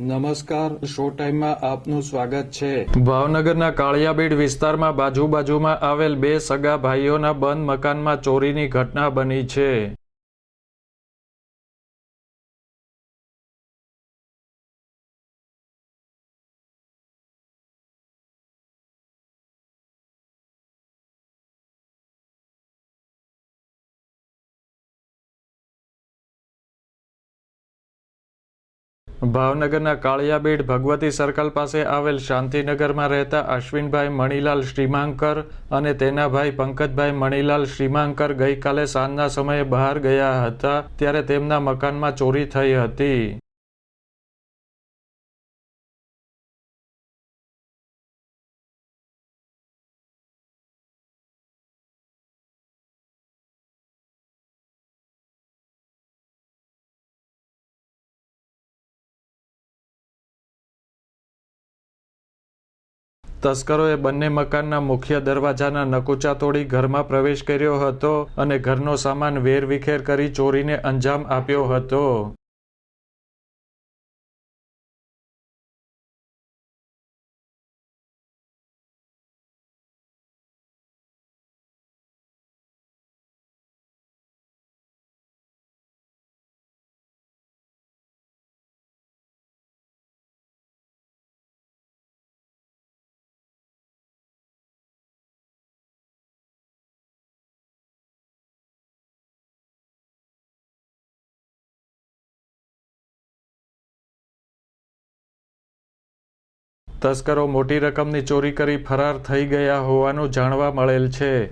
નમસ્કાર, શો ટાઈમમાં આપનું સ્વાગત છે. ભાવનગરના કાળિયાબીડ વિસ્તારમાં બાજુ બાજુમાં આવેલ બે સગા ભાઈઓના બંધ મકાનમાં ચોરીની ઘટના બની છે. ભાવનગરના કાળિયાબેટ ભગવતી સર્કલ પાસે આવેલ શાંતિનગરમાં રહેતા અશ્વિનભાઈ મણીલાલ શ્રીમાંકર અને તેના ભાઈ પંકજભાઈ મણીલાલ શ્રીમાંકર ગઈકાલે સાંજના સમયે બહાર ગયા હતા, ત્યારે તેમના મકાનમાં ચોરી થઈ હતી. તસ્કરોએ બંને મકાનના મુખ્ય દરવાજાના નકુચા તોડી ઘરમાં પ્રવેશ કર્યો હતો અને ઘરનો સામાન વેરવિખેર કરી ચોરીને અંજામ આપ્યો હતો. તસ્કરો મોટી રકમની ચોરી કરી ફરાર થઈ ગયા હોવાનું જાણવા મળેલ છે.